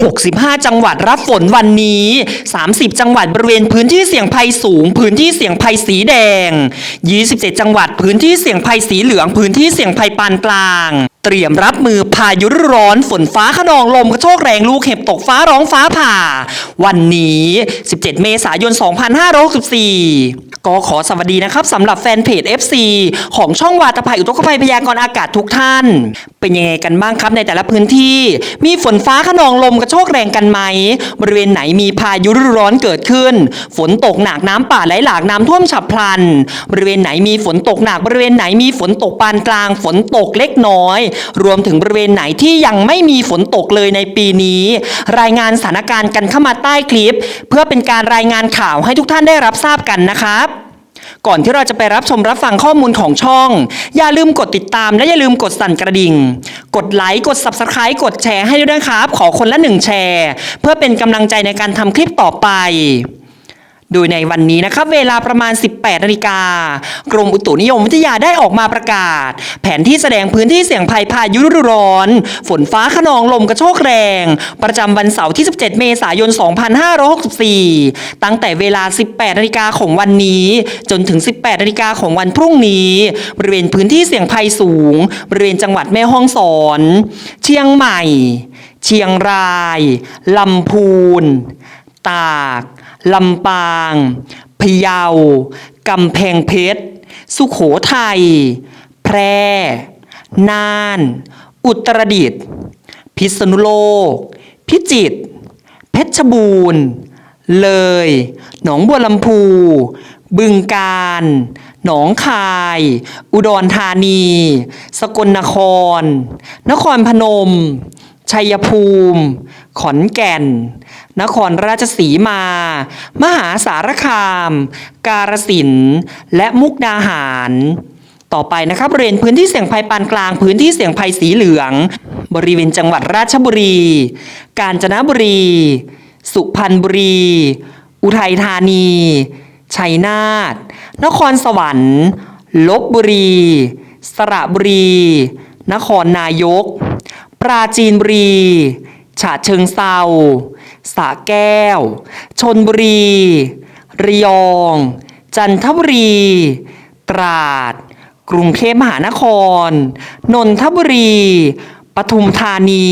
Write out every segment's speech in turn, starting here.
65 จังหวัดรับฝนวันนี้ 30 จังหวัดบริเวณพื้นที่เสี่ยงภัยสูง พื้นที่เสี่ยงภัยสีแดง 27 จังหวัดพื้นที่เสี่ยงภัยสีเหลือง พื้นที่เสี่ยงภัยปานกลาง เตรียมรับมือพายุฤดูร้อนฝนฟ้าขนองลมกระโชกแรงลูกเห็บตกฟ้าร้องฟ้าผ่า วันนี้ 17 เมษายน 2564 ก็ขอสวัสดีนะครับสำหรับแฟนเพจ FC ของช่องวาตภัยอุทกภัยพยากรณ์อากาศทุกท่าน เป็นยังไงกันบ้างครับในแต่ละพื้นที่ มีฝนฟ้าขนองลมกระโชกแรงกันไหม บริเวณไหนมีพายุฤดูร้อนเกิดขึ้น ฝนตกหนักน้ำป่าไหลหลากน้ำท่วมฉับพลัน บริเวณไหนมีฝนตกหนักบริเวณไหนมีฝนตกปานกลาง ฝนตกเล็กน้อยรวมถึงบริเวณไหนที่ยังไม่มีฝนตกเลยในปีนี้ รายงานสถานการณ์กันเข้ามาใต้คลิป เพื่อเป็นการรายงานข่าวให้ทุกท่านได้รับทราบกันนะครับก่อนที่เราจะไปรับชมรับฟังข้อมูลของช่อง อย่าลืมกดติดตามและอย่าลืมกดสั่นกระดิ่ง กดไลค์ กด Subscribe กดแชร์ให้ด้วยนะครับ ขอคนละหนึ่งแชร์ เพื่อเป็นกำลังใจในการทำคลิปต่อไป โดยในวันนี้นะครับเวลาประมาณ 18นาฬิกากรมอุตุนิยมวิทยาได้ออกมาประกาศ แผนที่แสดงพื้นที่เสี่ยงภัยพายุฤดูร้อน ฝนฟ้าขนองลมกระโชกแรง ประจำวันเสาร์ที่ 17 เมษายน 2564 ตั้งแต่เวลา 18นาฬิกาของวันนี้ จนถึง 18นาฬิกาของวันพรุ่งนี้ บริเวณพื้นที่เสี่ยงภัยสูง บริเวณจังหวัดแม่ฮ่องสอน เชียงใหม่ เชียงรายลำพูน ตาก ลำปาง พะเยากำแพงเพชร สุโขทัย แพร่ น่าน อุตรดิตถ์ พิษณุโลก พิจิตร เพชรบูรณ์ เลย หนองบัวลำพู บึงกาฬหนองคาย อุดรธานี สกลนคร นครพนม ชัยภูมิ ขอนแก่น นครราชสีมา มหาสารคาม การสินธุ์และมุกดาหาร ต่อไปนะครับบริเวณพื้นที่เสี่ยงภัยปานกลาง พื้นที่เสี่ยงภัยสีเหลือง บริเวณจังหวัดราชบุรี กาญจนบุรี สุพรรณบุรี อุทัยธานี ชัยนาท นครสวรรค์ ลบบุรี สระบุรี นครนายก ปราจีนบุรีฉะเชิงเซา สระแก้ว ชนบุรี ระยอง จันทบุรี ตราด กรุงเทพมหานคร นนทบุรี ปทุมธานี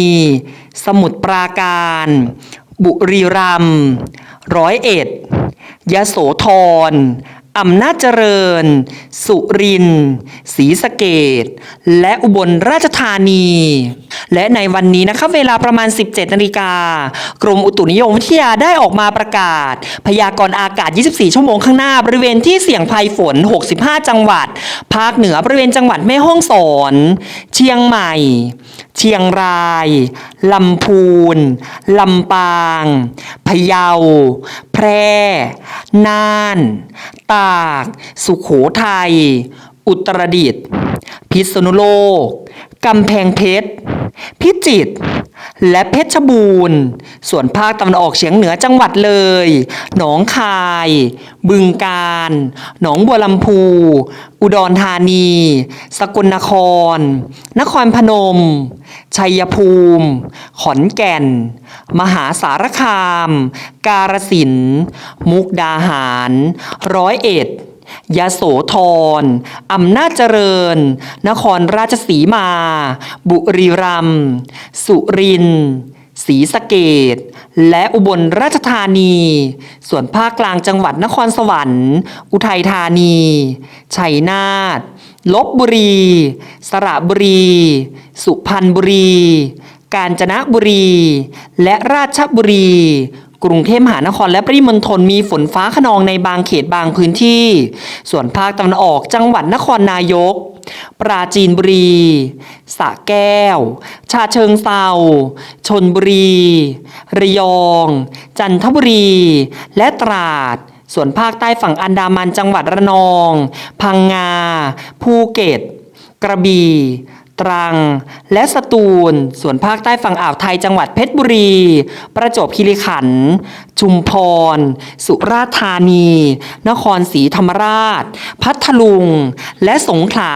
สมุทรปราการ บุรีรัมย์ร้อยเอ็ดยโสธร อำนาจเจริญ สุรินศรีสะเกดและอุบลราชธานี และในวันนี้นะครับเวลาประมาณ 17นาฬิกากรมอุตุนิยมวิทยาได้ออกมาประกาศ พยากรณ์อากาศ 24 ชั่วโมงข้างหน้า บริเวณที่เสี่ยงภัยฝน 65 จังหวัด ภาคเหนือบริเวณจังหวัดแม่ฮ่องสอน เชียงใหม่ เชียงราย ลำพูน ลำปาง พะเยา แพร่ น่าน ตาก สุขโขทัย อุตรดิตถ์พิษณุโลก กำแพงเพชร พิจิตร และเพชรบูรณ์ ส่วนภาคตะวันออกเฉียงเหนือจังหวัดเลย หนองคาย บึงกาฬ หนองบัวลำพู อุดรธานี สกลนคร นครพนม ชัยภูมิ ขอนแก่น มหาสารคาม การสินธุ์มุกดาหาร ร้อยเอ็ด ยโสธร อำนาจเจริญ นครราชสีมา บุรีรัมย์ สุรินทร์ศรีสะเกดและอุบลราชธานี ส่วนภาคกลางจังหวัดนครสวรรค์ อุทัยธานี ชัยนาท ลบบุรี สระบุรี สุพรรณบุรี กาญจนบุรี และราชบุรี กรุงเทพมหานครและปริมณฑลมีฝนฟ้าขนองในบางเขตบางพื้นที่ ส่วนภาคตะวันออกจังหวัดนครนายก ปราจีนบุรีสระแก้ว ชาเชิงเซาชนบุรี ระยอง จันทบุรี และตราด ส่วนภาคใต้ฝั่งอันดามันจังหวัดระนอง พังงา ภูเก็ต กระบี่ ตรัง และสตูล ส่วนภาคใต้ฝั่งอ่าวไทยจังหวัดเพชรบุรี ประจวบคีรีขันธ์ชุมพร สุราษฎร์ธานี นครศรีธรรมราช พัทลุง และสงขลา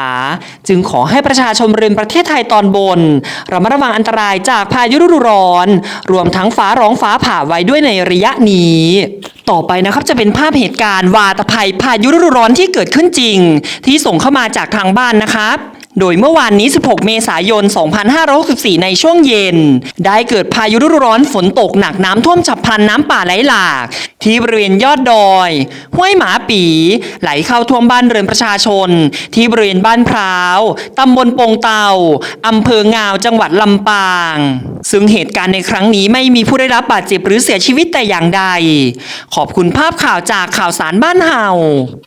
จึงขอให้ประชาชนบริเวณประเทศไทยตอนบนระมัดระวังอันตรายจากพายุฤดูร้อน รวมทั้งฟ้าร้องฟ้าผ่าไว้ด้วยในระยะนี้ ต่อไปนะครับจะเป็นภาพเหตุการณ์วาตภัยพายุฤดูร้อนที่เกิดขึ้นจริง ที่ส่งเข้ามาจากทางบ้านนะครับ โดยเมื่อวานนี้ 16 เมษายน 2564 ในช่วงเย็น ได้เกิดพายุฤดูร้อนฝนตกหนักน้ำท่วมฉับพลันน้ำป่าไหลหลาก ที่บริเวณยอดดอย ห้วยหมาปี ไหลเข้าท่วมบ้านเรือนประชาชน ที่บริเวณบ้านพร้าวตำบลโปงเตาอำเภองาวจังหวัดลำปาง ซึ่งเหตุการณ์ในครั้งนี้ไม่มีผู้ได้รับบาดเจ็บหรือเสียชีวิตแต่อย่างใด ขอบคุณภาพข่าวจากข่าวสารบ้านเฮา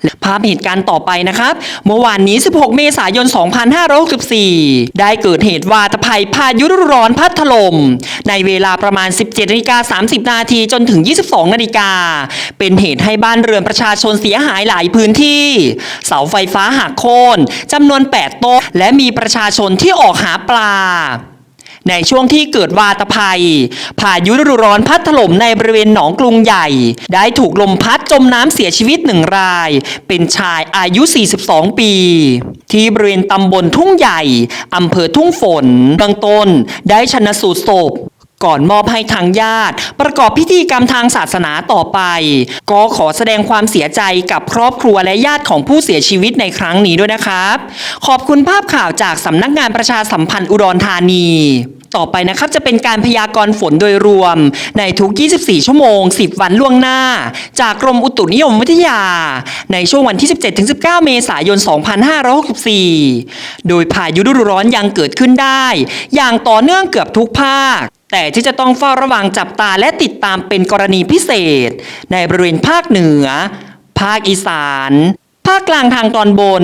และภาพเหตุการณ์ต่อไปนะครับ เมื่อวานนี้ 16 เมษายน 25 2564 ได้เกิดเหตุวาตภัยพายุฤดูร้อนพัดถล่มในเวลาประมาณ 17นาฬิกา30 นาทีจนถึง 22นาฬิกา เป็นเหตุให้บ้านเรือนประชาชนเสียหายหลายพื้นที่ เสาไฟฟ้าหักโค่นจำนวน 8 ต้นและมีประชาชนที่ออกหาปลา ในช่วงที่เกิดวาตภัย พายุฤดูร้อนพัดถล่มในบริเวณหนองกรุงใหญ่ ได้ถูกลมพัดจมน้ำเสียชีวิตหนึ่งราย เป็นชายอายุ 42 ปี ที่บริเวณตำบลทุ่งใหญ่อำเภอทุ่งฝนเบื้องต้นได้ชนะสูตรศพ ก่อนมอบให้ทางญาติ ประกอบพิธีกรรมทางศาสนาต่อไป ก็ขอแสดงความเสียใจกับครอบครัวและญาติของผู้เสียชีวิตในครั้งนี้ด้วยนะครับ ขอบคุณภาพข่าวจากสำนักงานประชาสัมพันธ์อุดรธานีต่อไปนะครับจะเป็นการพยากรณ์ฝนโดยรวม ในทุก 24 ชั่วโมง 10 วันล่วงหน้า จากกรมอุตุนิยมวิทยา ในช่วงวันที่ 17-19 เมษายน 2564 โดยพายุฤดูร้อนยังเกิดขึ้นได้ อย่างต่อเนื่องเกือบทุกภาค แต่ที่จะต้องเฝ้าระวังจับตาและติดตามเป็นกรณีพิเศษ ในบริเวณภาคเหนือ ภาคอีสาน ภาคกลางทางตอนบน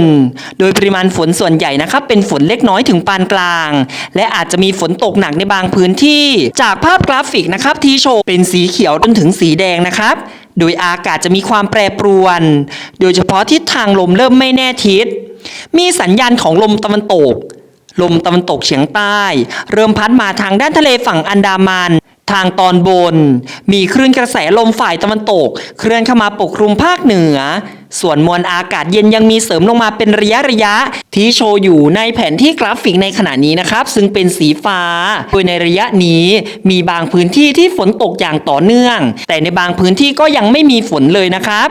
โดยปริมาณฝนส่วนใหญ่นะครับเป็นฝนเล็กน้อยถึงปานกลาง และอาจจะมีฝนตกหนักในบางพื้นที่ จากภาพกราฟิกนะครับที่โชว์เป็นสีเขียวจนถึงสีแดงนะครับโดยอากาศจะมีความแปรปรวน โดยเฉพาะทิศทางลมเริ่มไม่แน่ทิศ มีสัญญาณของลมตะวันตก ลมตะวันตกเฉียงใต้ เริ่มพัดมาทางด้านทะเลฝั่งอันดามันทางตอนบน มีคลื่นกระแสลมฝ่ายตะวันตก เคลื่อนเข้ามาปกคลุมภาคเหนือ ส่วนมวลอากาศเย็นยังมีเสริมลงมาเป็นระยะระยะ ที่โชว์อยู่ในแผนที่กราฟิกในขณะนี้นะครับ ซึ่งเป็นสีฟ้า โดยในระยะนี้มีบางพื้นที่ที่ฝนตกอย่างต่อเนื่อง แต่ในบางพื้นที่ก็ยังไม่มีฝนเลยนะครับ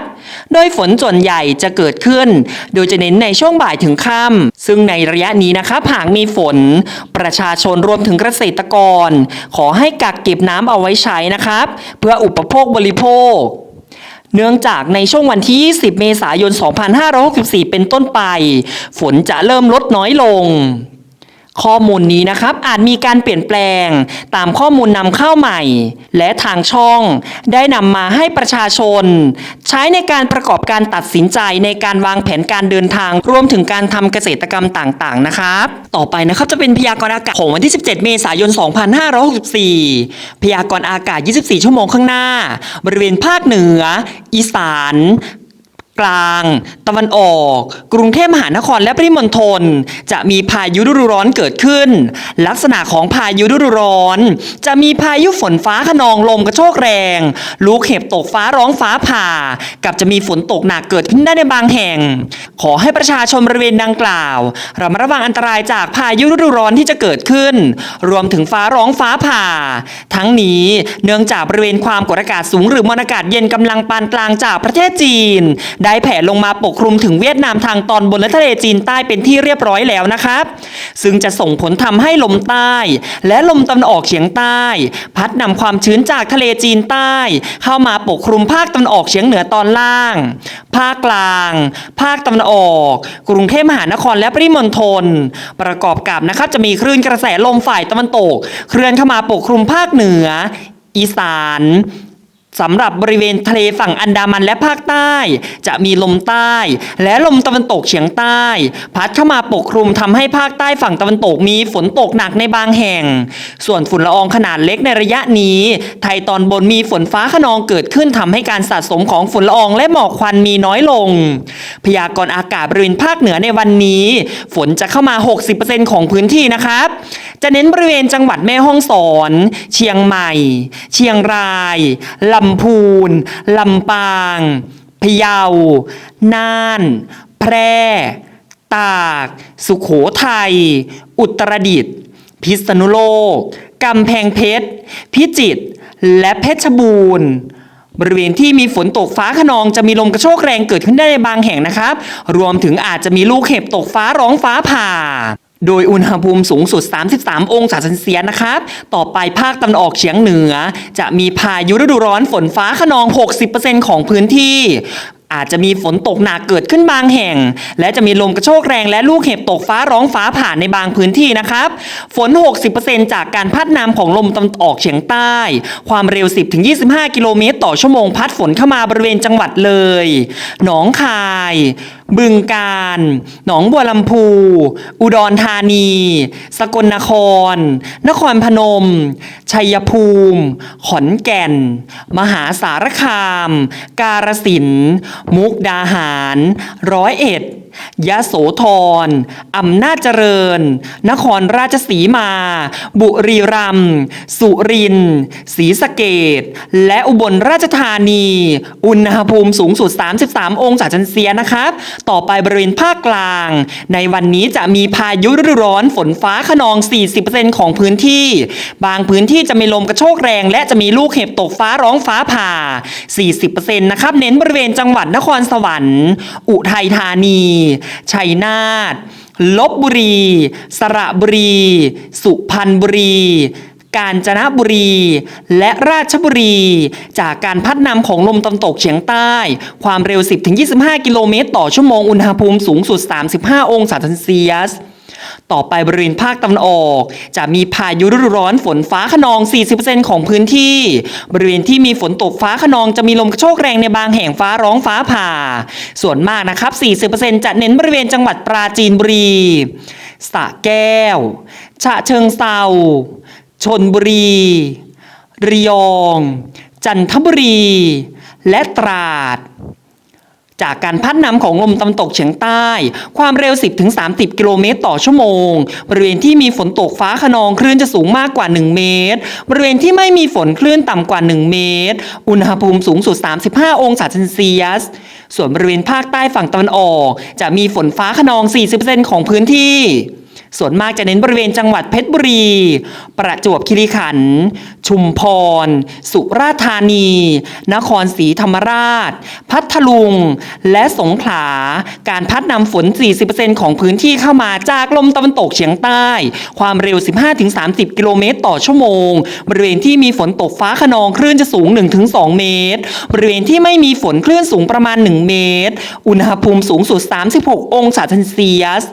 โดยฝนส่วนใหญ่จะเกิดขึ้น โดยจะเน้นในช่วงบ่ายถึงค่ำซึ่งในระยะนี้นะครับหากมีฝน ประชาชนรวมถึงเกษตรกร ขอให้กักเก็บน้ำเอาไว้ใช้นะครับ เพื่ออุปโภคบริโภค เนื่องจากในช่วงวันที่ 20 เมษายน 2564 เป็นต้นไป ฝนจะเริ่มลดน้อยลง ข้อมูลนี้นะครับอาจมีการเปลี่ยนแปลงตามข้อมูลนำเข้าใหม่ และทางช่องได้นำมาให้ประชาชน ใช้ในการประกอบการตัดสินใจในการวางแผนการเดินทาง รวมถึงการทำเกษตรกรรมต่างๆนะครับ ต่อไปนะครับจะเป็นพยากรณ์อากาศของวันที่ 17 เมษายน 2564 พยากรณ์อากาศ 24 ชั่วโมงข้างหน้า บริเวณภาคเหนือ อีสาน กลาง ตะวันออก กรุงเทพมหานครและปริมณฑลจะมีพายุฤดูร้อนเกิดขึ้น ลักษณะของพายุฤดูร้อน จะมีพายุฝนฟ้าขนองลมกระโชกแรง ลูกเห็บตกฟ้าร้องฟ้าผ่า กับจะมีฝนตกหนักเกิดขึ้นได้ในบางแห่ง ขอให้ประชาชนบริเวณดังกล่าวระมัดระวังอันตรายจากพายุฤดูร้อนที่จะเกิดขึ้น รวมถึงฟ้าร้องฟ้าผ่า ทั้งนี้เนื่องจากบริเวณความกดอากาศสูงหรือมวลอากาศเย็นกำลังปานกลางจากประเทศจีนไได้แผ่ลงมาปกคลุมถึงเวียดนามทางตอนบนและทะเลจีนใต้เป็นที่เรียบร้อยแล้วนะครับ ซึ่งจะส่งผลทำให้ลมใต้ และลมตะวันออกเฉียงใต้ พัดนำความชื้นจากทะเลจีนใต้ เข้ามาปกคลุมภาคตะวันออกเฉียงเหนือตอนล่าง ภาคกลาง ภาคตะวันออก กรุงเทพมหานครและปริมณฑลประกอบกับนะครับจะมีคลื่นกระแสลมฝ่ายตะวันตก เคลื่อนเข้ามาปกคลุมภาคเหนือ อีสาน สำหรับบริเวณทะเลฝั่งอันดามันและภาคใต้ จะมีลมใต้ และลมตะวันตกเฉียงใต้ พัดเข้ามาปกคลุมทำให้ภาคใต้ฝั่งตะวันตกมีฝนตกหนักในบางแห่ง ส่วนฝุ่นละอองขนาดเล็กในระยะนี้ ไทยตอนบนมีฝนฟ้าขนองเกิดขึ้นทำให้การสะสมของฝุ่นละอองและหมอกควันมีน้อยลง พยากรณ์อากาศบริเวณภาคเหนือในวันนี้ ฝนจะเข้ามา 60%ของพื้นที่นะครับ จะเน้นบริเวณจังหวัดแม่ฮ่องสอน เชียงใหม่ เชียงรายลำำพูน ลำปาง พะเยา น่าน แพร่ ตาก สุขโขทัย อุตรดิตถ์ พิษณุโลก กำแพงเพชร พิจิตร และเพชรบูรณ์บริเวณที่มีฝนตกฟ้าขนองจะมีลมกระโชกแรงเกิดขึ้นได้ในบางแห่งนะครับ รวมถึงอาจจะมีลูกเห็บตกฟ้าร้องฟ้าผ่า โดยอุณหภูมิสูงสุด 33 องศาเซนเซียสนะครับ ต่อไปภาคตะวันออกเฉียงเหนือ จะมีพายุฤดูร้อนฝนฟ้าขนอง 60%ของพื้นที่ อาจจะมีฝนตกหนักเกิดขึ้นบางแห่ง และจะมีลมกระโชกแรงและลูกเห็บตกฟ้าร้องฟ้าผ่านในบางพื้นที่นะครับ ฝน 60%จากการพัดนำของลมตะวันออกเฉียงใต้ ความเร็ว 10-25 กิโลเมตรต่อชั่วโมงพัดฝนเข้ามาบริเวณจังหวัดเลย หนองคาย บึงกาฬหนองบัวลำพู อุดรธานี สกลนคร นครพนม ชัยภูมิ ขอนแก่น มหาสารคาม กาฬสินธุ์มุกดาหาร ร้อยเอ็ดยะโสธรอำนาจเจริญ นครราชสีมา บุรีรัมย์ สุรินทร์ศรีสะเกดและอุบลราชธานี อุณหภูมิสูงสุด 33 องศาเซนเซียสนะครับต่อไปบริเวณภาคกลาง ในวันนี้จะมีพายุฤดูร้อนฝนฟ้าขนอง 40%ของพื้นที่ บางพื้นที่จะมีลมกระโชกแรง และจะมีลูกเห็บตกฟ้าร้องฟ้าผ่า 40%นะครับ เน้นบริเวณจังหวัดนครสวรรค์ อุทัยธานี ชัยนาทลบบุรี สระบุรี สุพรรณบุรี กาญจนบุรี และราชบุรี จากการพัดนำของลมตะวันตกเฉียงใต้ ความเร็ว 10-25 กิโลเมตร ต่อชั่วโมงอุณหภูมิสูงสุด 35 องศาเซนเซียสต่อไปบริเวณภาคตะวันออก จะมีพายุฤดูร้อนฝนฟ้าขนอง 40%ของพื้นที่ บริเวณที่มีฝนตกฟ้าขนองจะมีลมกระโชกแรงในบางแห่งฟ้าร้องฟ้าผ่า ส่วนมากนะครับ 40%จะเน้นบริเวณจังหวัดปราจีนบุรีสระแก้ว ฉะเชิงเซา ชนบุรี ระยอง จันทบุรี และตราด จากการพัดนำของลมตะวันตกเฉียงใต้ ความเร็ว 10-30 กิโลเมตรต่อชั่วโมง บริเวณที่มีฝนตกฟ้าขนองคลื่นจะสูงมากกว่า 1 เมตร บริเวณที่ไม่มีฝนคลื่นต่ำกว่า 1 เมตร อุณหภูมิสูงสุด 35 องศาเซนเซียสส่วนบริเวณภาคใต้ฝั่งตะวันออก จะมีฝนฟ้าขนอง 40%ของพื้นที่ ส่วนมากจะเน้นบริเวณจังหวัดเพชรบุรี ประจวบคีรีขันธ์ ชุมพร สุราษฎร์ธานี นครศรีธรรมราช พัทลุง และสงขลา การพัดนำฝน 40%ของพื้นที่เข้ามาจากลมตะวันตกเฉียงใต้ ความเร็ว 15-30 กิโลเมตรต่อชั่วโมง บริเวณที่มีฝนตกฟ้าขนองคลื่นจะสูง 1-2 เมตร บริเวณที่ไม่มีฝนคลื่นสูงประมาณ 1 เมตร อุณหภูมิสูงสุด 36 องศาเซนเซียส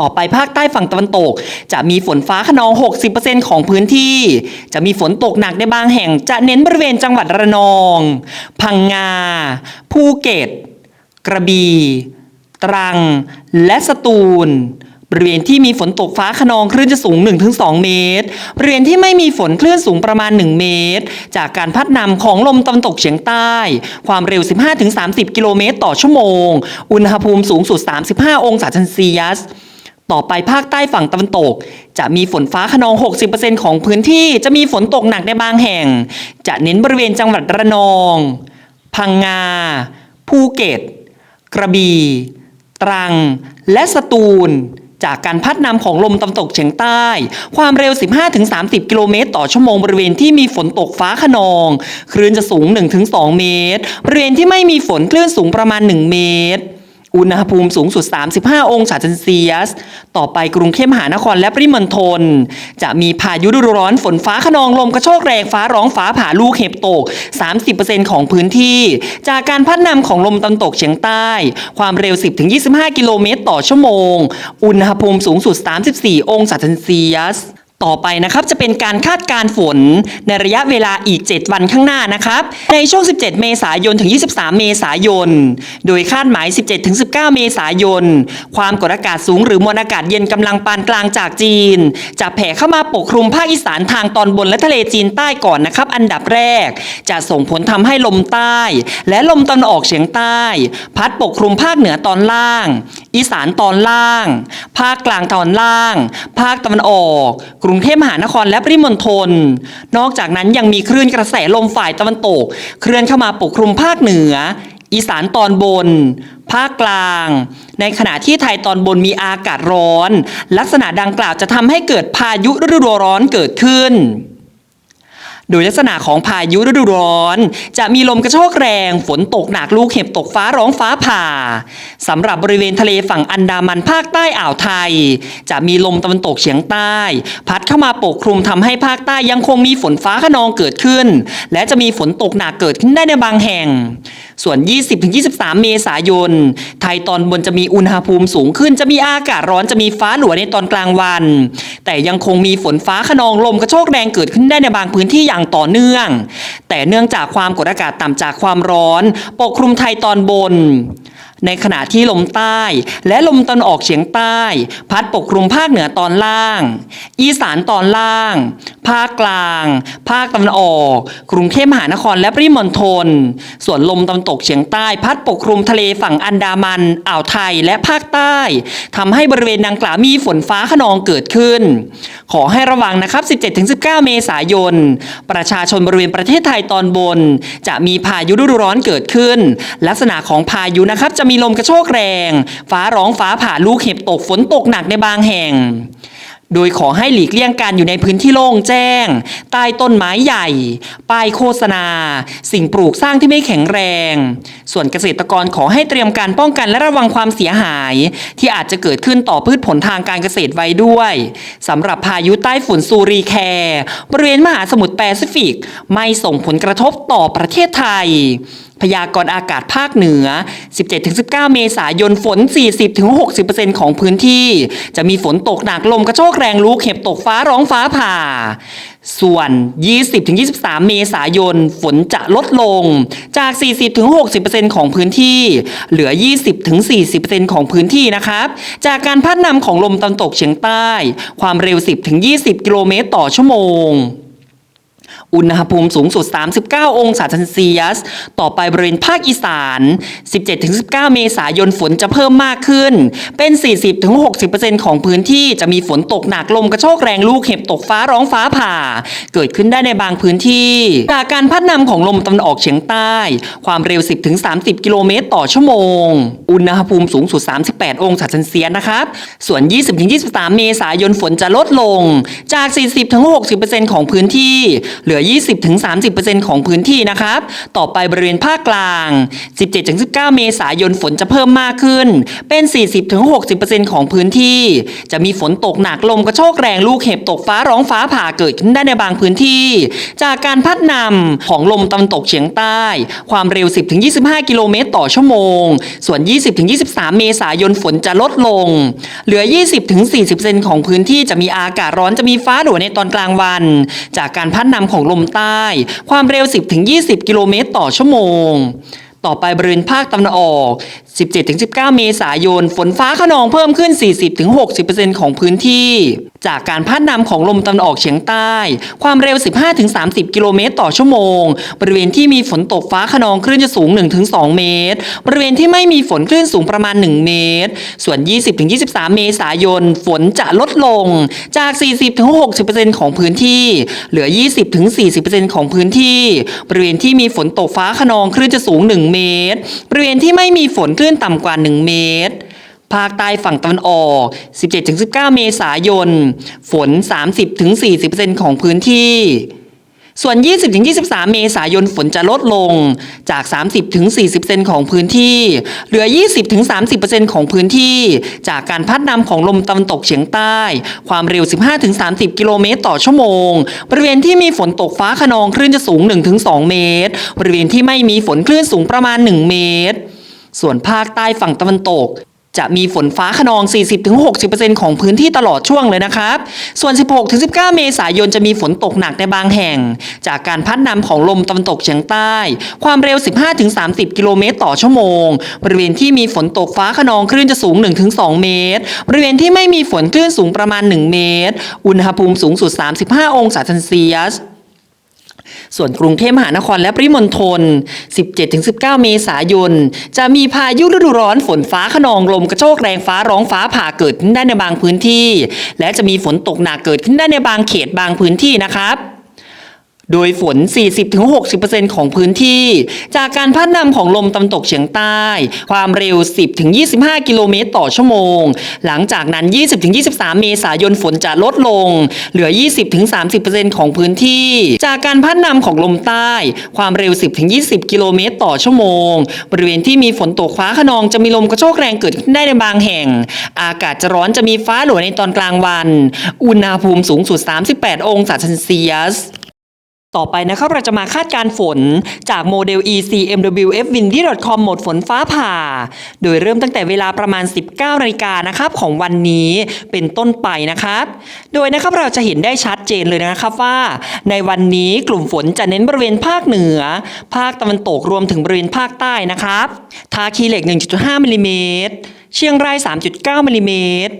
ต่อไปภาคใต้ฝั่งตะวันตก จะมีฝนฟ้าขนอง 60%ของพื้นที่ จะมีฝนตกหนักในบางแห่ง จะเน้นบริเวณจังหวัดระนอง พังงา ภูเก็ต กระบี่ ตรัง และสตูล บริเวณที่มีฝนตกฟ้าขนองคลื่นจะสูง 1-2 เมตร บริเวณที่ไม่มีฝนคลื่นสูงประมาณ 1 เมตร จากการพัดนำของลมตะวันตกเฉียงใต้ ความเร็ว 15-30 กิโลเมตรต่อชั่วโมง อุณหภูมิสูงสุด 35 องศาเซนเซียส ต่อไปภาคใต้ฝั่งตะวันตก จะมีฝนฟ้าขนอง 60%ของพื้นที่จะมีฝนตกหนักในบางแห่ง จะเน้นบริเวณจังหวัดระนอง พังงา ภูเก็ต กระบี่ ตรัง และสตูล จากการพัดนำของลมตะวันตกเฉียงใต้ ความเร็ว 15-30 กิโลเมตร ต่อชั่วโมงบริเวณที่มีฝนตกฟ้าขนอง คลื่นจะสูง 1-2 เมตร บริเวณที่ไม่มีฝนคลื่นสูงประมาณ 1 เมตร อุณหภูมิสูงสุด 35 องศาเซนเซียส ต่อไปกรุงเทพมหานครและปริมณฑลจะมีพายุฤดูร้อนฝนฟ้าขนองลมกระโชกแรงฟ้าร้องฟ้าผ่าลูกเห็บตก 30%ของพื้นที่ จากการพัดนำของลมตะวันตกเฉียงใต้ ความเร็ว 10-25 กิโลเมตรต่อชั่วโมง อุณหภูมิสูงสุด 34 องศาเซนเซียส ต่อไปนะครับจะเป็นการคาดการฝนในระยะเวลาอีก 7 วันข้างหน้านะครับ ในช่วง 17 เมษายนถึง 23 เมษายน โดยคาดหมาย 17 ถึง 19 เมษายน ความกดอากาศสูงหรือมวลอากาศเย็นกำลังปานกลางจากจีน จะแผ่เข้ามาปกคลุมภาคอีสานทางตอนบนและทะเลจีนใต้ก่อนนะครับ อันดับแรก จะส่งผลทำให้ลมใต้ และลมตะวันออกเฉียงใต้ พัดปกคลุมภาคเหนือตอนล่าง อีสานตอนล่าง ภาคกลางตอนล่าง ภาคตะวันออกกรุงเทพมหานครและปริมณฑล นอกจากนั้นยังมีคลื่นกระแสลมฝ่ายตะวันตก เคลื่อนเข้ามาปกคลุมภาคเหนือ อีสานตอนบน ภาคกลาง ในขณะที่ไทยตอนบนมีอากาศร้อน ลักษณะดังกล่าวจะทำให้เกิดพายุฤดูร้อนเกิดขึ้น โดยลักษณะของพายุฤดูร้อน จะมีลมกระโชกแรง ฝนตกหนักลูกเห็บตกฟ้าร้องฟ้าผ่าสำหรับบริเวณทะเลฝั่งอันดามันภาคใต้อ่าวไทย จะมีลมตะวันตกเฉียงใต้ พัดเข้ามาปกคลุมทำให้ภาคใต้ยังคงมีฝนฟ้าขนองเกิดขึ้น และจะมีฝนตกหนักเกิดขึ้นได้ในบางแห่ง ส่วน 20-23 เมษายน ไทยตอนบนจะมีอุณหภูมิสูงขึ้น จะมีอากาศร้อนจะมีฟ้าหลัวในตอนกลางวัน แต่ยังคงมีฝนฟ้าขนองลมกระโชกแรงเกิดขึ้นได้ในบางพื้นที่อย่างต่อเนื่อง แต่เนื่องจากความกดอากาศต่ำจากความร้อน ปกคลุมไทยตอนบน ในขณะที่ลมใต้ และลมตะวันออกเฉียงใต้ พัดปกคลุมภาคเหนือตอนล่าง อีสานตอนล่าง ภาคกลาง ภาคตะวันออก กรุงเทพมหานครและปริมณฑลส่วนลมตะวันตกเฉียงใต้ พัดปกคลุมทะเลฝั่งอันดามันอ่าวไทยและภาคใต้ทำให้บริเวณดังกล่าวมีฝนฟ้าขนองเกิดขึ้น ขอให้ระวังนะครับ 17-19 เมษายน ประชาชนบริเวณประเทศไทยตอนบน จะมีพายุฤดูร้อนเกิดขึ้น ลักษณะของพายุนะครับจะมีลมกระโชกแรง ฟ้าร้องฟ้าผ่าลูกเห็บตกฝนตกหนักในบางแห่ง โดยขอให้หลีกเลี่ยงการอยู่ในพื้นที่โล่งแจ้ง ใต้ต้นไม้ใหญ่ ป้ายโฆษณา สิ่งปลูกสร้างที่ไม่แข็งแรง ส่วนเกษตรกรขอให้เตรียมการป้องกันและระวังความเสียหาย ที่อาจจะเกิดขึ้นต่อพืชผลทางการเกษตรไว้ด้วยสำหรับพายุใต้ฝุ่นซูรีแคร์บริเวณมหาสมุทรแปซิฟิก ไม่ส่งผลกระทบต่อประเทศไทย พยากรณ์อากาศภาคเหนือ 17-19 เมษายนฝน 40-60%ของพื้นที่ จะมีฝนตกหนักลมกระโชกแรงลูกเห็บตกฟ้าร้องฟ้าผ่า ส่วน 20-23 เมษายนฝนจะลดลงจาก 40-60%ของพื้นที่ เหลือ 20-40%ของพื้นที่นะครับ จากการพัดนำของลมตะวันตกเฉียงใต้ ความเร็ว 10-20 กิโลเมตรต่อชั่วโมง อุณหภูมิสูงสุด 39 องศาเซนเซียส ต่อไปบริเวณภาคอีสาน 17-19 เมษายนฝนจะเพิ่มมากขึ้น เป็น 40-60%ของพื้นที่จะมีฝนตกหนักลมกระโชกแรงลูกเห็บตกฟ้าร้องฟ้าผ่า เกิดขึ้นได้ในบางพื้นที่ จากการพัดนำของลมตะวันออกเฉียงใต้ ความเร็ว 10-30 กิโลเมตรต่อชั่วโมง อุณหภูมิสูงสุด 38 องศาเซนเซียสนะครับ ส่วน 20-23 เมษายนฝนจะลดลง จาก 40-60%ของพื้นที่เหลือือ 20-30%ของพื้นที่นะครับ ต่อไปบริเวณภาคกลาง 17-19 เมษายนฝนจะเพิ่มมากขึ้น เป็น 40-60%ของพื้นที่ จะมีฝนตกหนักลมกระโชกแรงลูกเห็บตกฟ้าร้องฟ้าผ่าเกิดขึ้นได้ในบางพื้นที่ จากการพัดนำของลมตะวันตกเฉียงใต้ ความเร็ว 10-25 กิโลเมตรต่อชั่วโมง ส่วน 20-23 เมษายนฝนจะลดลง เหลือ 20-40%ของพื้นที่จะมีอากาศร้อนจะมีฟ้าหลัวในตอนกลางวัน จากการพัดนำของลมใต้ ความเร็ว 10-20 กิโลเมตรต่อชั่วโมง ต่อไปบริเวณภาคตะวันออก 17-19 เมษายน ฝนฟ้าขนองเพิ่มขึ้น 40-60%ของพื้นที่ จากการพัดนำของลมตะวันออกเฉียงใต้ ความเร็ว 15-30 กิโลเมตรต่อชั่วโมง บริเวณที่มีฝนตกฟ้าขนองคลื่นจะสูง 1-2 เมตร บริเวณที่ไม่มีฝนคลื่นสูงประมาณ 1 เมตร ส่วน 20-23 เมษายน ฝนจะลดลงจาก 40-60%ของพื้นที่ เหลือ 20-40%ของพื้นที่ บริเวณที่มีฝนตกฟ้าขนองคลื่นจะสูง 1 เมตร บริเวณที่ไม่มีฝนคลื่นต่ำกว่า 1 เมตร ภาคใต้ฝั่งตะวันออก 17-19 เมษายน ฝน 30-40%ของพื้นที่ ส่วน 20-23 เมษายนฝนจะลดลงจาก 30-40%ของพื้นที่ เหลือ 20-30%ของพื้นที่ จากการพัดนำของลมตะวันตกเฉียงใต้ ความเร็ว 15-30 กิโลเมตรต่อชั่วโมง บริเวณที่มีฝนตกฟ้าขนองคลื่นจะสูง 1-2 เมตร บริเวณที่ไม่มีฝนคลื่นสูงประมาณ 1 เมตร ส่วนภาคใต้ฝั่งตะวันตก จะมีฝนฟ้าขนอง 40-60%ของพื้นที่ตลอดช่วงเลยนะครับ ส่วน 16-19 เมษายนจะมีฝนตกหนักในบางแห่ง จากการพัดนำของลมตะวันตกเฉียงใต้ ความเร็ว 15-30 กิโลเมตรต่อชั่วโมง บริเวณที่มีฝนตกฟ้าขนองคลื่นจะสูง 1-2 เมตร บริเวณที่ไม่มีฝนคลื่นสูงประมาณ 1 เมตร อุณหภูมิสูงสุด 35 องศาเซนเซียส ส่วนกรุงเทพมหานครและปริมณฑล 17-19 เมษายน จะมีพายุฤดูร้อนฝนฟ้าขนองลมกระโชกแรงฟ้าร้องฟ้าผ่าเกิดขึ้นได้ในบางพื้นที่ และจะมีฝนตกหนักเกิดขึ้นได้ในบางเขตบางพื้นที่นะครับ โดยฝน 40-60%ของพื้นที่ จากการพัดนำของลมตะวันตกเฉียงใต้ ความเร็ว 10-25 กิโลเมตรต่อชั่วโมง หลังจากนั้น 20-23 เมษายนฝนจะลดลง เหลือ 20-30%ของพื้นที่ จากการพัดนำของลมใต้ ความเร็ว 10-20 กิโลเมตรต่อชั่วโมง บริเวณที่มีฝนตกฟ้าขนองจะมีลมกระโชกแรงเกิดขึ้นได้ในบางแห่ง อากาศจะร้อนจะมีฟ้าหลวในตอนกลางวัน อุณหภูมิสูงสุด 38 องศาเซนเซียส ต่อไปนะครับเราจะมาคาดการฝนจากโมเดล ECMWF-windy.com โหมดฝนฟ้าผ่า โดยเริ่มตั้งแต่เวลาประมาณ 19นาฬิกานะครับของวันนี้เป็นต้นไปนะครับ โดยนะครับเราจะเห็นได้ชัดเจนเลยนะครับว่า ในวันนี้กลุ่มฝนจะเน้นบริเวณภาคเหนือ ภาคตะวันตกรวมถึงบริเวณภาคใต้นะครับทาคีเหล็ก 1.5มิลลิเมตรเชียงราย 3.9มิลลิเมตร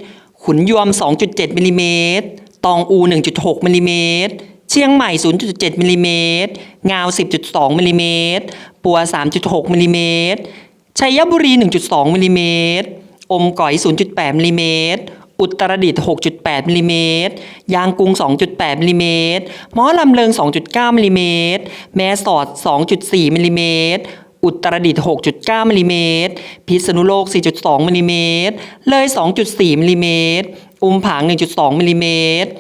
ขุนยวม 2.7มิลลิเมตรตองอู 1.6มิลลิเมตร เชียงใหม่ 0.7มิลลิเมตรงาว 10.2มิลลิเมตรปัว 3.6มิลลิเมตรชัยบุรี 1.2มิลลิเมตรอมก๋อย 0.8มิลลิเมตรอุตรดิตถ์6.8มิลลิเมตร ยางกุ้ง 2.8มิลลิเมตรมอลำเลิง 2.9มิลลิเมตร แม่สอด 2.4มิลลิเมตร อุตรดิตถ์6.9มิลลิเมตร พิษณุโลก 4.2มิลลิเมตร เลย 2.4มิลลิเมตร อุมผาง 1.2มิลลิเมตร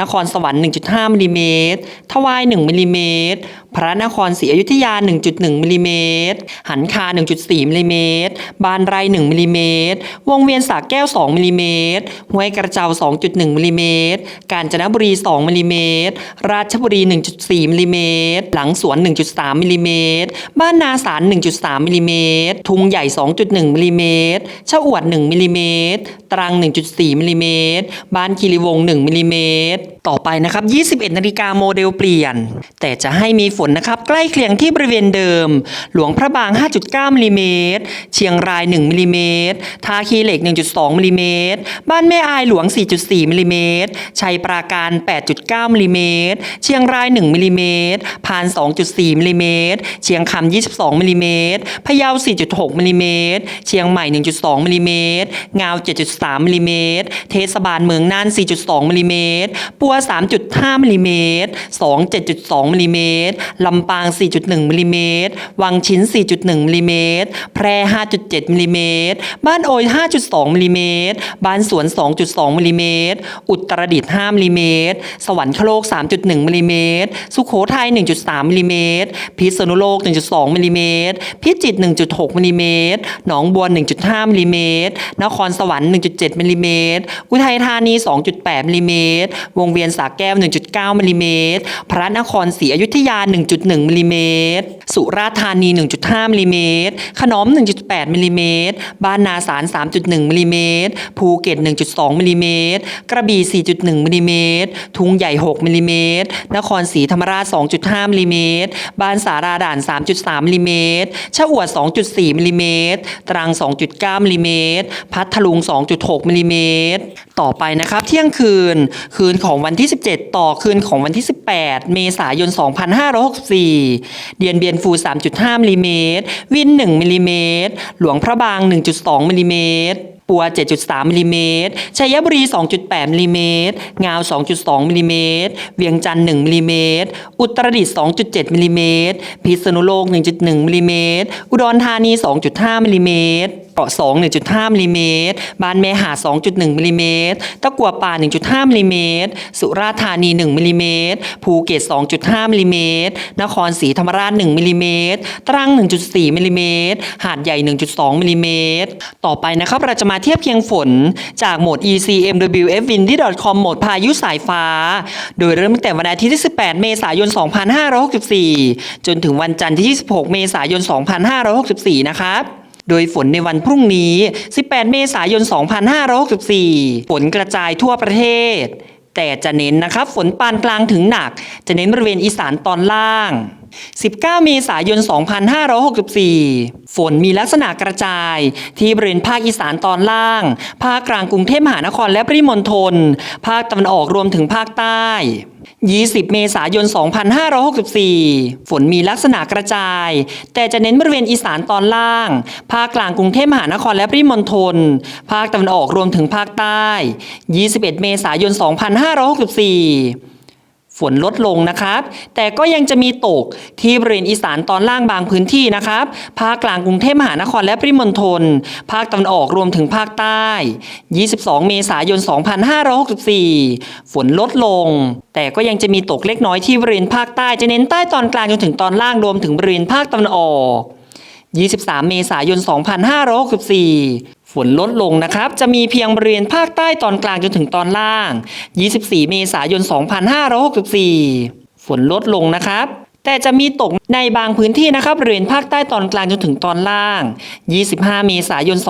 นครสวรรค์ 1.5มิลลิเมตรทวาย 1มิลลิเมตร พระนครศรีอยุธยา 1.1มิลลิเมตรหันคา 1.4มิลลิเมตรบานไร1มิลลิเมตรวงเวียนสระแก้ว 2มิลลิเมตรห้วยกระเจ้า 2.1มิลลิเมตรกาญจนบุรี 2มิลลิเมตรราชบุรี 1.4มิลลิเมตรหลังสวน 1.3มิลลิเมตรบ้านนาสาร 1.3มิลลิเมตรทุงใหญ่ 2.1มิลลิเมตรชะอวด 1มิลลิเมตรตรัง 1.4มิลลิเมตรบ้านคีรีวง 1มิลลิเมตร ต่อไปนะครับ 21 นาฬิกาโมเดลเปลี่ยน แต่จะให้มีฝนนะครับ ใกล้เคียงที่บริเวณเดิม หลวงพระบาง 5.9มิลลิเมตร เชียงราย 1มิลลิเมตร ทาคีเหล็ก 1.2มิลลิเมตร บ้านแม่อายหลวง 4.4มิลลิเมตร ชัยปราการ 8.9มิลลิเมตร เชียงราย 1มิลลิเมตร พาน 2.4มิลลิเมตร เชียงคำ 22มิลลิเมตร พะเยา 4.6มิลลิเมตร เชียงใหม่ 1.2มิลลิเมตร งาว 7.3มิลลิเมตร เทศบาลเมืองน่าน 4.2มิลลิเมตรปัว3.5มิลลิเมตร2 7.2มิลลิเมตรลำปาง 4.1มิลลิเมตรวังชิ้น 4.1มิลลิเมตรแพร่ 5.7มิลลิเมตรบ้านโอย5.2มิลลิเมตรบ้านสวน 2.2มิลลิเมตรอุตรดิตถ์5มิลลิเมตรสวรรคโลก 3.1มิลลิเมตรสุโขทัย 1.3มิลลิเมตรพิษณุโลก 1.2มิลลิเมตรพิจิตร 1.6มิลลิเมตรหนองบัว 1.5มิลลิเมตรนครสวรรค์ 1.7มิลลิเมตรอุทัยธานี 2.8มิลลิเมตรวงเวียนสระแก้ว 1.9มิลลิเมตร พระนครศรีอยุธยา 1.1มิลลิเมตร สุราษฎร์ธานี 1.5มิลลิเมตร ขนอม 1.8มิลลิเมตร บ้านนาสาร 3.1มิลลิเมตร ภูเก็ต 1.2มิลลิเมตร กระบี่ 4.1มิลลิเมตร ทุ่งใหญ่ 6มิลลิเมตร นครศรีธรรมราช 2.5มิลลิเมตร บ้านสาราด่าน 3.3มิลลิเมตรชะอวด 2.4มิลลิเมตร ตรัง 2.9มิลลิเมตร พัทลุง 2.6มิลลิเมตร ต่อไปนะครับ เที่ยงคืน คืนของวันที่ 17 ต่อคืนของวันที่ 18 เมษายน 2564 เดียนเบียนฟู 3.5มิลลิเมตร วิน 1มิลลิเมตร หลวงพระบาง 1.2มิลลิเมตรปัว 7.3มิลลิเมตรชัยบุรี 2.8มิลลิเมตร งาว 2.2มิลลิเมตร เวียงจันทร์1มิลลิเมตร อุตรดิตถ์2.7มิลลิเมตร พิษณุโลก 1.1มิลลิเมตร อุดรธานี 2.5มิลลิเมตร เกาะ2 1.5มิลลิเมตรบ้านแม่หาด2.1มิลลิเมตรตะกัวป่า 1.5มิลลิเมตรสุราษฎร์ธานี 1มิลลิเมตรภูเก็ต 2.5มิลลิเมตรนครศรีธรรมราช 1มิลลิเมตรตรัง 1.4มิลลิเมตรหาดใหญ่ 1.2มิลลิเมตรต่อไปนะครับ เราจะมาเทียบเคียงฝนจากโหมด ECMWF-windy.com โหมดพายุสายฟ้า โดยเริ่มตั้งแต่วันอาทิตย์ที่ 18 เมษายน 2564 จนถึงวันจันทร์ที่ 26 เมษายน 2564 นะครับ โดยฝนในวันพรุ่งนี้ 18 เมษายน 2564 ฝนกระจายทั่วประเทศ แต่จะเน้นนะครับฝนปานกลางถึงหนัก จะเน้นบริเวณอีสานตอนล่าง 19 เมษายน 2564 ฝนมีลักษณะกระจาย ที่บริเวณภาคอีสานตอนล่าง ภาคกลางกรุงเทพมหานครและปริมณฑล ภาคตะวันออกรวมถึงภาคใต้ 20 เมษายน 2564 ฝนมีลักษณะกระจาย แต่จะเน้นบริเวณอีสานตอนล่าง ภาคกลางกรุงเทพมหานครและปริมณฑล ภาคตะวันออกรวมถึงภาคใต้ 21 เมษายน 2564 ฝนลดลงนะครับ แต่ก็ยังจะมีตกที่บริเวณอีสานตอนล่างบางพื้นที่นะครับ ภาคกลางกรุงเทพมหานครและปริมณฑล ภาคตะวันออกรวมถึงภาคใต้ 22 เมษายน 2564 ฝนลดลง แต่ก็ยังจะมีตกเล็กน้อยที่บริเวณภาคใต้ จะเน้นใต้ตอนกลางจนถึงตอนล่างรวมถึงบริเวณภาคตะวันออก 23 เมษายน 2564 ฝนลดลงนะครับ จะมีเพียงบริเวณภาคใต้ตอนกลางจนถึงตอนล่าง 24 เมษายน 2564 ฝนลดลงนะครับ แต่จะมีตกในบางพื้นที่นะครับ บริเวณภาคใต้ตอนกลางจนถึงตอนล่าง 25 เมษายน 2564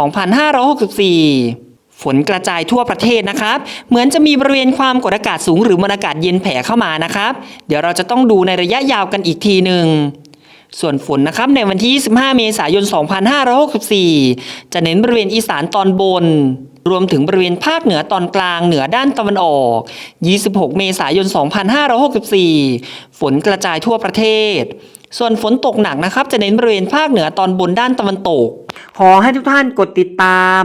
ฝนกระจายทั่วประเทศนะครับ เหมือนจะมีบริเวณความกดอากาศสูงหรือมวลอากาศเย็นแผ่เข้ามานะครับ เดี๋ยวเราจะต้องดูในระยะยาวกันอีกทีหนึ่ง ส่วนฝนนะครับในวันที่ 25 เมษายน 2564 จะเน้นบริเวณอีสานตอนบน รวมถึงบริเวณภาคเหนือตอนกลางเหนือด้านตะวันออก 26 เมษายน 2564 ฝนกระจายทั่วประเทศ ส่วนฝนตกหนักนะครับ จะเน้นบริเวณภาคเหนือตอนบนด้านตะวันตก ขอให้ทุกท่านกดติดตาม